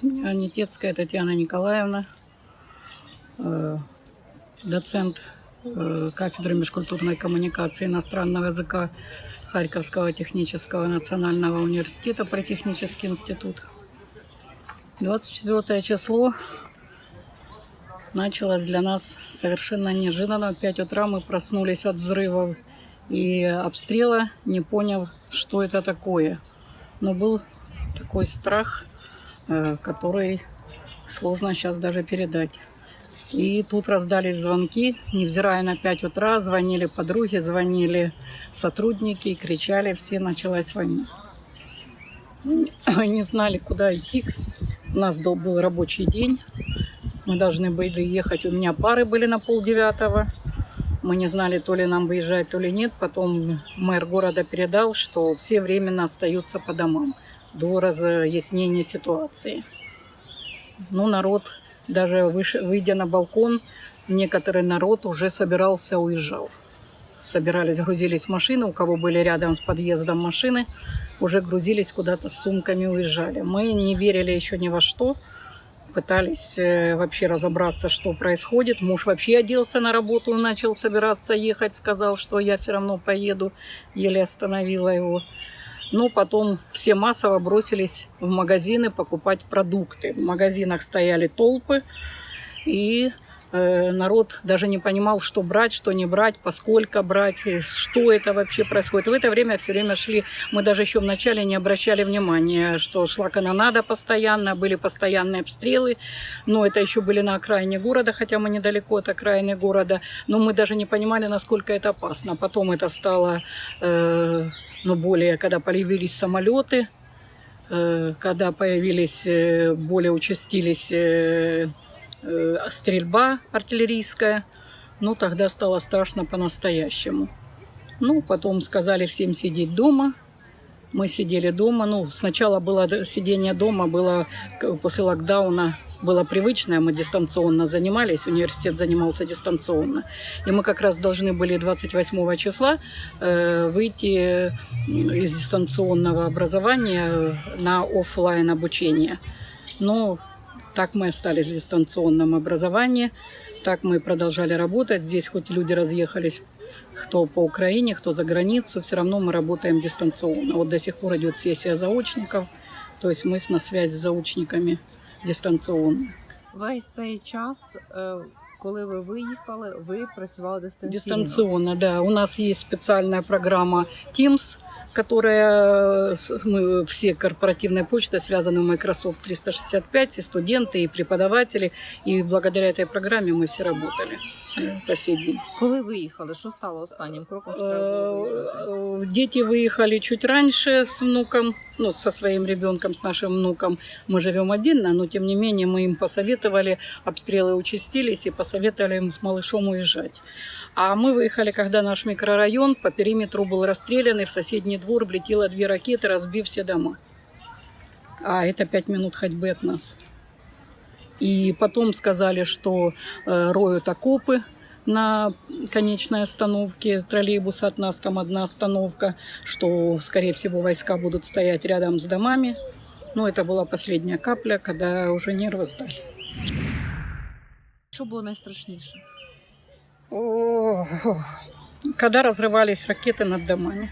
зовут меня Нетецкая Татьяна Николаевна, э, доцент э, кафедры межкультурной коммуникации иностранного языка Харьковского технического национального университета, Политехнический институт. 24 число началось для нас совершенно неожиданно. В 5 утра мы проснулись от взрывов и обстрела, не поняв, что это такое. Но был такой страх, который сложно сейчас даже передать. И тут раздались звонки, невзирая на 5 утра, звонили подруги, звонили сотрудники, кричали, все, началась война. Мы не- знали, куда идти. У нас был рабочий день, мы должны были ехать, у меня пары были на полдевятого. Мы не знали, то ли нам выезжать, то ли нет. Потом мэр города передал, что все временно остаются по домам до разъяснения ситуации. Ну, народ, даже выше, выйдя на балкон, некоторый народ уже собирался, уезжал. Собирались, грузились машины, у кого были рядом с подъездом машины, уже грузились куда-то с сумками, уезжали. Мы не верили еще ни во что, пытались э, вообще разобраться, что происходит. Муж вообще оделся на работу, начал собираться ехать, сказал, что я все равно поеду, еле остановила его. Но потом все массово бросились в магазины покупать продукты. В магазинах стояли толпы, и э, народ даже не понимал, что брать, что не брать, поскольку брать, и что это вообще происходит. В это время все время шли, мы даже еще вначале не обращали внимания, что шла канонада постоянно, были постоянные обстрелы, но это еще были на окраине города, хотя мы недалеко от окраины города, но мы даже не понимали, насколько это опасно. Потом это стало, э, ну, более, когда появились самолеты, э, когда появились, э, более участились э, стрельба артиллерийская, ну, тогда стало страшно по-настоящему. Ну, потом сказали всем сидеть дома. Мы сидели дома. Ну, сначала было сидение дома, было после локдауна было привычное, мы дистанционно занимались, университет занимался дистанционно. И мы как раз должны были 28 числа э, выйти из дистанционного образования на оффлайн обучение. Но так мы остались в дистанционном образовании, так мы продолжали работать. Здесь хоть люди разъехались, кто по Украине, кто за границу, все равно мы работаем дистанционно. Вот до сих пор идет сессия заочников, то есть мы на связи с заочниками дистанционно. Весь цей час, коли ви виїхали, ви працювали дистанційно. Дистанционно, да. У нас есть специальная программа Teams, которая э, мы все корпоративная почта связаны в Microsoft 365, и студенты, и преподаватели, и благодаря этой программе мы все работали по сей день. Коли виїхали, що стало останнім кроком? що треба було виїжджати? Э, Дети выехали чуть раньше с внуком, ну, со своим ребенком, с нашим внуком. Мы живем отдельно, но тем не менее мы им посоветовали, обстрелы участились, и посоветовали им с малышом уезжать. А мы выехали, когда наш микрорайон по периметру был расстрелян, и в соседний двор влетело две ракеты, разбив все дома. А это пять минут ходьбы от нас. И потом сказали, что э, роют окопы на конечной остановке троллейбуса от нас там одна остановка, что, скорее всего, войска будут стоять рядом с домами. Но это была последняя капля, когда уже нервы сдали. Що було найстрашніше? Ох, Когда разрывались ракеты над домами.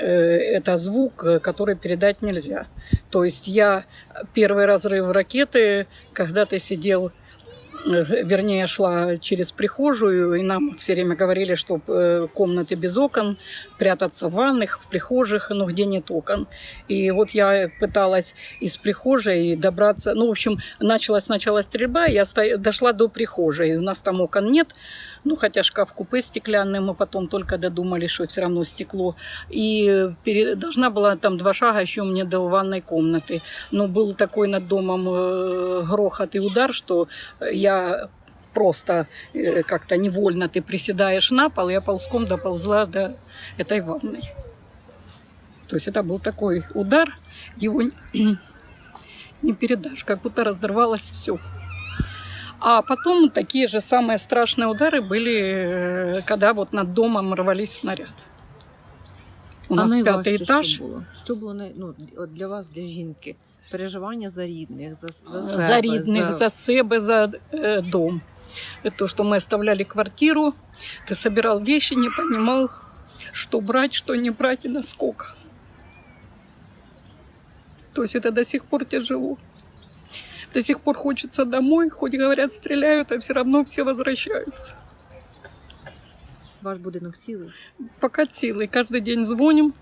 Э, Это звук, э, который передать нельзя. То есть я первый разрыв ракеты, когда ты сидел, э, вернее, шла через прихожую, и нам все время говорили, что комнаты без окон, прятаться в ванных, в прихожих, ну, где нет окон. И вот я пыталась из прихожей добраться, ну, в общем, началась сначала стрельба, я дошла до прихожей, у нас там окон нет, ну, хотя шкаф-купе стеклянный, мы потом только додумали, что все равно стекло. И пере- должна была там два шага еще мне до ванной комнаты. Но был такой над домом э, грохот и удар, что я просто э, как-то невольно ты приседаешь на пол, я ползком доползла до этой ванной. То есть это был такой удар, его не- не передашь, как будто разорвалось все. А потом такие же самые страшные удары были, э, когда вот над домом рвались снаряды. У а нас найважче пятый этаж. Що було? Що було най... ну, от для вас, для жінки? переживання за рідних, за, за за, себе, рідних, за себе, за э, дом. Это то, что мы оставляли квартиру, ты собирал вещи, не понимал, что брать, что не брать и насколько. То есть это до сих пор тяжело. До сих пор хочется домой, хоть говорят стреляют, а все равно все возвращаются. Ваш будинок цілий. Пока силой. Каждый день звоним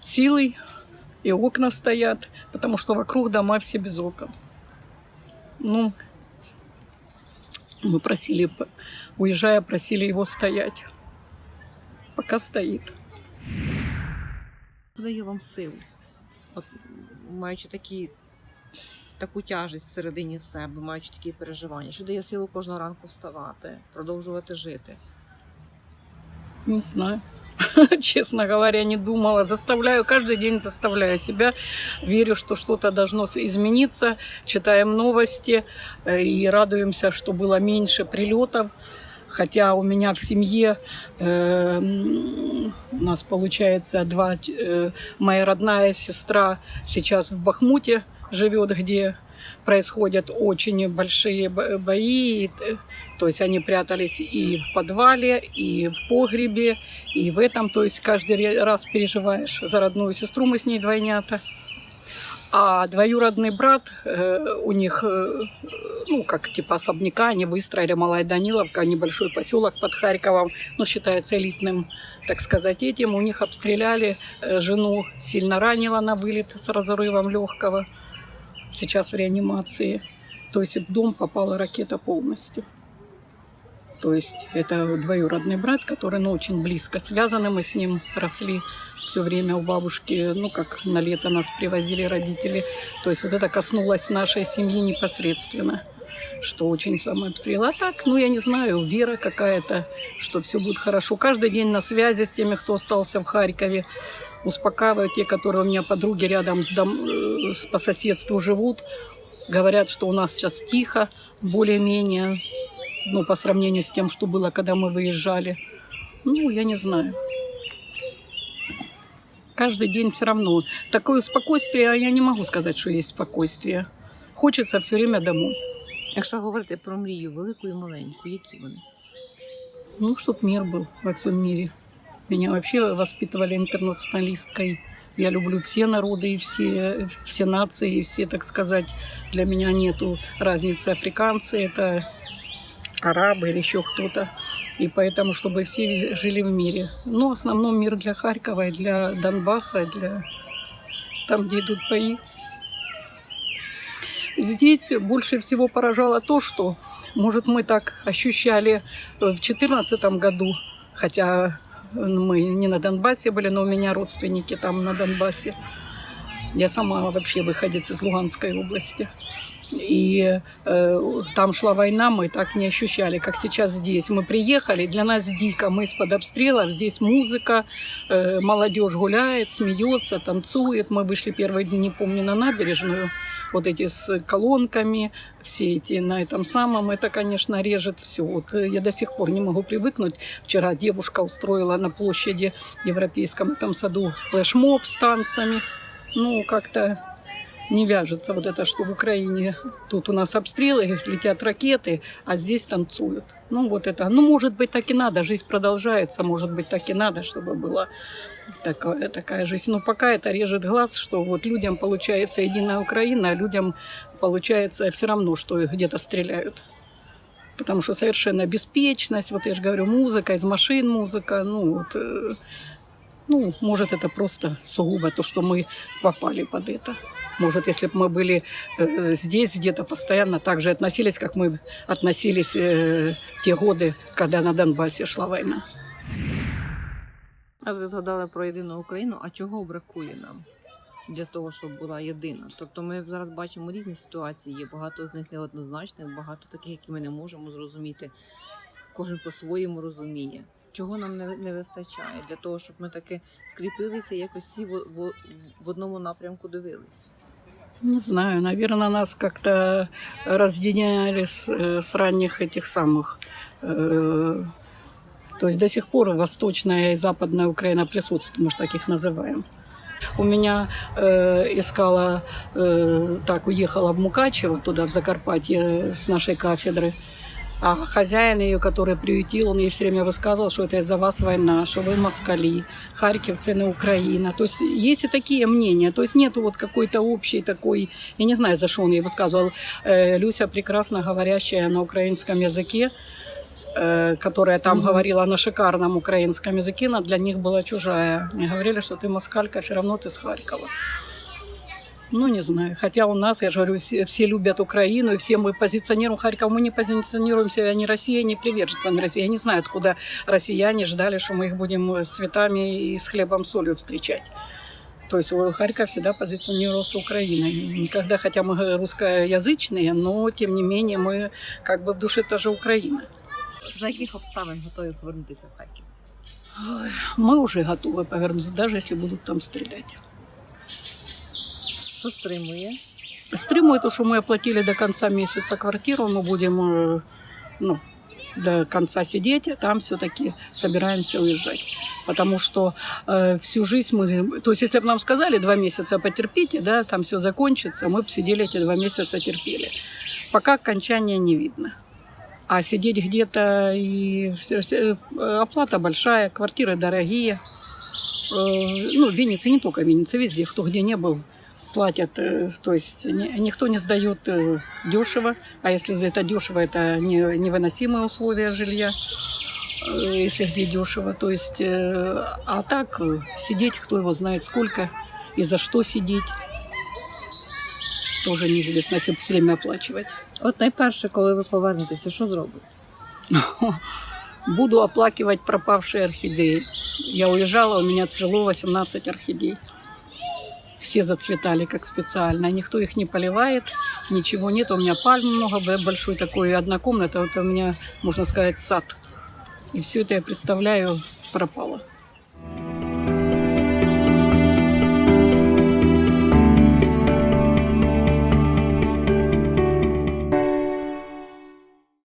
силой, и окна стоят, потому что вокруг дома все без окон. Ну, мы просили, п- уезжая, просили его стоять. Пока стоит. Що дає вам силу? От, маючи такі, таку тяжесть всередині в себе, маючи такі переживання, що дає силу кожного ранку вставати, продовжувати жити. Не знаю. Честно говоря, не думала. Заставляю, каждый день заставляю себя. Верю, что что-то должно с- измениться. Читаем новости э, и радуемся, что было меньше прилетов. Хотя у меня в семье э, м, у нас получается два, ч- э, моя родная сестра сейчас в Бахмуте живет, где происходят очень большие бо- бои. То есть они прятались и в подвале, и в погребе, и в этом. То есть каждый раз переживаешь за родную сестру, мы с ней двойнята. А двоюродный брат, э, у них, э, ну, как типа особняка, они выстроили Малая Даниловка, небольшой поселок под Харьковом, ну, считается элитным, так сказать, этим. У них обстреляли э, жену, сильно ранила на вылет с разрывом легкого. Сейчас в реанимации. То есть в дом попала ракета полностью. То есть это двоюродный брат, который ну, очень близко связаны. Мы с ним росли все время у бабушки. Ну, как на лето нас привозили родители. То есть вот это коснулось нашей семьи непосредственно. Что очень самое обстрел. А так, ну, я не знаю, вера какая-то, что все будет хорошо. Каждый день на связи с теми, кто остался в Харькове Успокаиваю те, которые у меня подруги рядом с, дом, э, с- по соседству живут. Говорят, что у нас сейчас тихо, более-менее ну, по сравнению с тем, что было, когда мы выезжали. Ну, я не знаю. Каждый день все равно. Такое спокойствие, а я не могу сказать, что есть спокойствие. Хочется все время домой. Якщо говорити про мрію, велику і маленьку, які вони? Ну, чтоб мир был во всем мире. Меня вообще воспитывали интернационалисткой. Я люблю все народы и все, все нации, и все, так сказать, для меня нету разницы. Африканцы это арабы или еще кто-то. И поэтому, чтобы все жили в мире. Ну, в основном мир для Харькова и для Донбасса, для там, где идут бои. Здесь больше всего поражало то, что, может, мы так ощущали в 2014 году, хотя мы не на Донбассе были, но у меня родственники там на Донбассе. Я сама вообще выходец из Луганской области. И э, там шла война, мы так не ощущали, как сейчас здесь. Мы приехали, для нас дико, мы из-под обстрелов, здесь музыка, э, молодежь гуляет, смеется, танцует. Мы вышли первые дни, не помню, на набережную, вот эти с колонками, все эти на этом самом, это, конечно, режет все. Вот э, я до сих пор не могу привыкнуть. Вчера девушка устроила на площади Европейском этом саду флешмоб с танцами. Ну, как-то не вяжется вот это, что в Украине тут у нас обстрелы, летят ракеты, а здесь танцуют. Ну, вот это. Ну, может быть, так и надо. Жизнь продолжается. Может быть, так и надо, чтобы была такая, такая жизнь. Но пока это режет глаз, что вот людям получается единая Украина, а людям получается все равно, что их где-то стреляют. Потому что совершенно беспечность, вот я же говорю, музыка, из машин музыка, ну вот, э, ну, может, это просто сугубо то, что мы попали под это. Может, если бы мы были э, здесь где-то постоянно так же относились, как мы относились э, в те годы, когда на Донбассе шла война. А ви згадали про єдину Україну, а чого бракує нам для того, щоб була єдина? Тобто ми зараз бачимо різні ситуації, є багато з них неоднозначних, багато таких, які ми не можемо зрозуміти. Кожен по-своєму розуміє. Чого нам не, не вистачає для того, щоб ми таки скріпилися і якось всі в, в, в одному напрямку дивились? Не знаю, наверное, нас как-то разъединяли с, э, с ранних этих самых. э, то есть до сих пор Восточная и Западная Украина присутствует, мы же так их называем. У меня э, искала, э, так, уехала в Мукачево, туда, в Закарпатье, с нашей кафедры. А хозяин ее, который приютил, он ей все время высказывал, что это из-за вас война, что вы москали, Харьков – цены Украина. То есть есть и такие мнения. То есть нет вот какой-то общей такой, я не знаю, за что он ей высказывал. Э, Люся, прекрасно говорящая на украинском языке, э, которая там Мгм. говорила на шикарном украинском языке, она для них была чужая. Они говорили, что ты москалька, все равно ты с Харькова. Ну, не знаю. Хотя у нас, я же говорю, все, все любят Украину, и все мы позиционируем Харьков. Мы не позиционируем себя ни Россией, ни приверженцами России. Я не знаю, откуда россияне ждали, что мы их будем с цветами и с хлебом солью встречать. То есть э, Харьков всегда позиционировался Украиной. Никогда, хотя мы русскоязычные, но тем не менее мы как бы в душе тоже Украина. За яких обставин готові повернутися в Харків? Мы уже готовы повернуться, даже если будут там стрелять. Що стримує? Стримует то, что мы оплатили до конца месяца квартиру, мы будем ну, до конца сидеть, а там все-таки собираемся уезжать. Потому что э, всю жизнь мы... То есть, если бы нам сказали два месяца потерпите, да, там все закончится, мы бы сидели эти два месяца терпели. Пока окончания не видно. А сидеть где-то и... Оплата большая, квартиры дорогие. Э, Ну, в Виннице, не только в Виннице, везде, кто где не был, платят, э, то есть ни- никто не сдает э, дешево, а если за это дешево, это не, невыносимые условия жилья, э, если где дешево, то есть, а так сидеть, кто его знает сколько и за что сидеть, тоже неизвестно, если все время оплачивать. От найперше, коли ви повернетеся, що зробите? Буду оплакивать пропавшие орхидеи. Я уезжала, у меня цвело 18 орхидей. Все зацветали как специально. Никто их не поливает, ничего нет. У меня пальм много, большой такой, одна комната. Вот у меня, можно сказать, сад. И все это я представляю пропало.